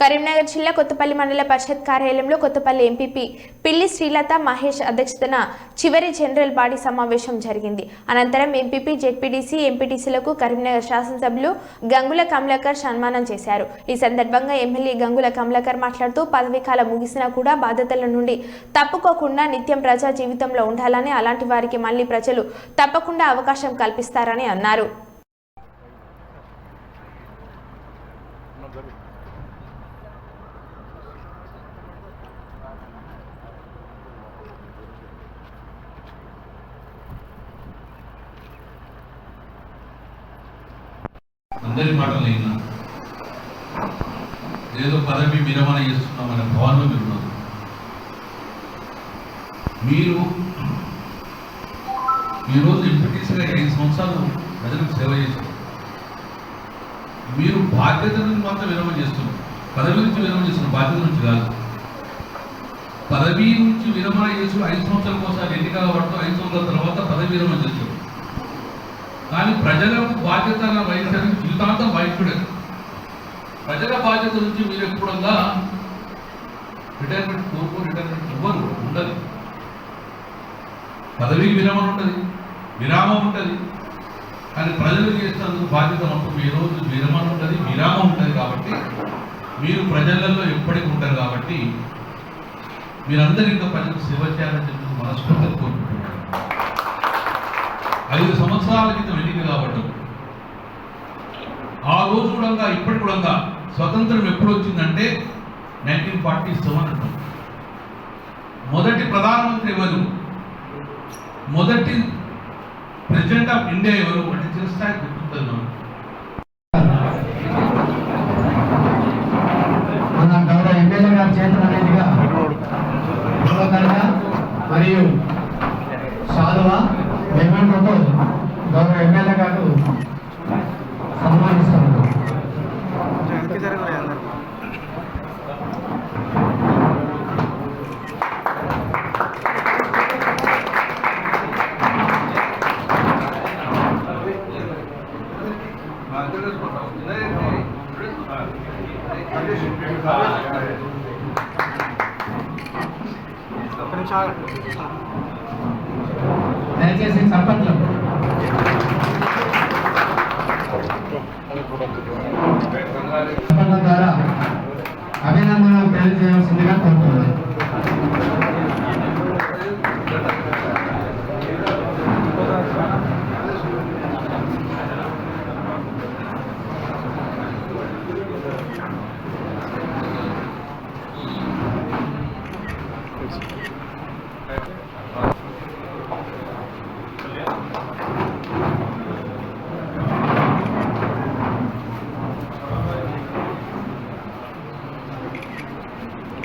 కరీంనగర్ జిల్లా కొత్తపల్లి మండల పరిషత్ కార్యాలయంలో కొత్తపల్లి ఎంపీపీ పిల్లి శ్రీలత మహేష్ అధ్యక్షతన చివరి జనరల్ బాడీ సమావేశం జరిగింది. అనంతరం ఎంపీపీ జెడ్పీటీసీ ఎంపీటీసీలకు కరీంనగర్ శాసనసభ్యులు గంగుల కమలాకర్ సన్మానం చేశారు. ఈ సందర్భంగా ఎమ్మెల్యే గంగుల కమలాకర్ మాట్లాడుతూ పదవీకాలం ముగిసినా కూడా బాధ్యతల నుండి తప్పుకోకుండా నిత్యం ప్రజా జీవితంలో ఉండాలని అలాంటి వారికి మళ్ళీ ప్రజలు తప్పకుండా అవకాశం కల్పిస్తారని అన్నారు. అందరి మాటలు అయినా ఏదో పదవి విరమణ చేస్తున్నామనే భావనలో మీరు ఉన్నారు. మీరు ఈరోజు ఎంపీటీసీగా ఐదు సంవత్సరాలు ప్రజలకు సేవ చేశారు. మీరు బాధ్యత నుంచి మాత్రం విరమణ చేస్తున్నారు. పదవి నుంచి విరమణ చేస్తున్నారు బాధ్యత నుంచి కాదు. పదవి నుంచి విరమణ చేసి ఐదు సంవత్సరాల కోసం ఎన్నికల పడతాం ఐదు సంవత్సరాల తర్వాత పదవి విరమణ చేస్తారు. కానీ ప్రజలకు బాధ్యత వహించడానికి జీవితాంతం వహించుడే ప్రజల బాధ్యత నుంచి మీరు ఎప్పుడల్లా రిటైర్మెంట్ కోరుకో రిటైర్మెంట్ ఇవ్వరు ఉండదు. పదవికి విరమణ ఉంటుంది విరామం ఉంటుంది. కానీ ప్రజలు చేసినందుకు బాధ్యత మొత్తం ఈ రోజు విరమణ ఉంటుంది విరామం ఉంటుంది కాబట్టి మీరు ప్రజలలో ఎప్పటికీ ఉంటారు కాబట్టి మీరందరూ ఇంకా ప్రజలకు సేవ చేయాలని చెప్పి మనస్ఫూర్తిగా కోరుకుంటున్నారు ఐదు సంవత్సరాల క్రితం ఎన్నిక కాబట్టి ఆ రోజు కూడా ఇప్పటి కూడా స్వతంత్రం ఎప్పుడు వచ్చిందంటే నైన్టీన్ ఫార్టీ సెవెన్ అంటాం. మొదటి ప్రధానమంత్రి ఎవరు? మొదటి ప్రెసిడెంట్ ఆఫ్ ఇండియా ఎవరు? అంటే చిరస్థాయి గుర్తుంటున్నాం మనం గౌరవ ఎమ్మెల్యే గారి మరియు సాధువ మెమెంటోతో గౌరవ ఎమ్మెల్యే గారు దయచేసి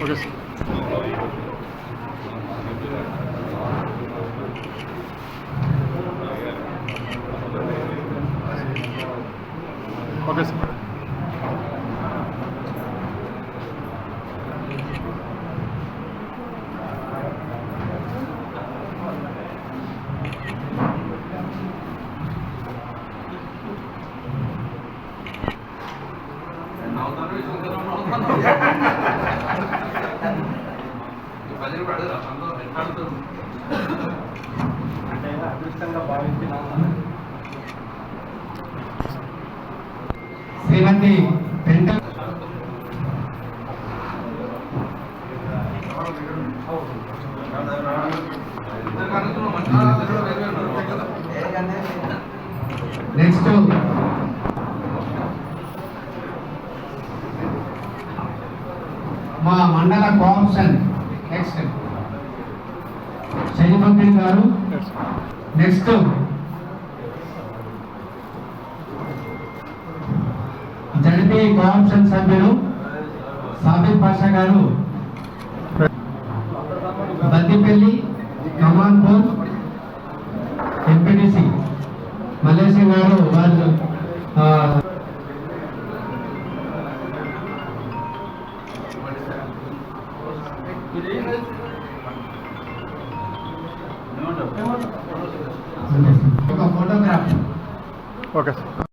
ఓకే సార్ ప్రజలు కూడా అడగరా అందరూ ఎట్లా అడుగుతారు అంటే అదృష్టంగా భావించిన శ్రీమతి పెంట నెక్స్ట్ మా మండల కోఆప్షన్ నెక్స్ట్ శనిపంపిణి గారు నెక్స్ట్ జడిపి కోఆప్షన్ సభ్యులు సాబిర్ పాషా గారు. బద్దిపల్లి కమాన్పూర్ ఎంపీటీసీ. మల్లేశం గారు వాళ్ళు ఓకే సార్.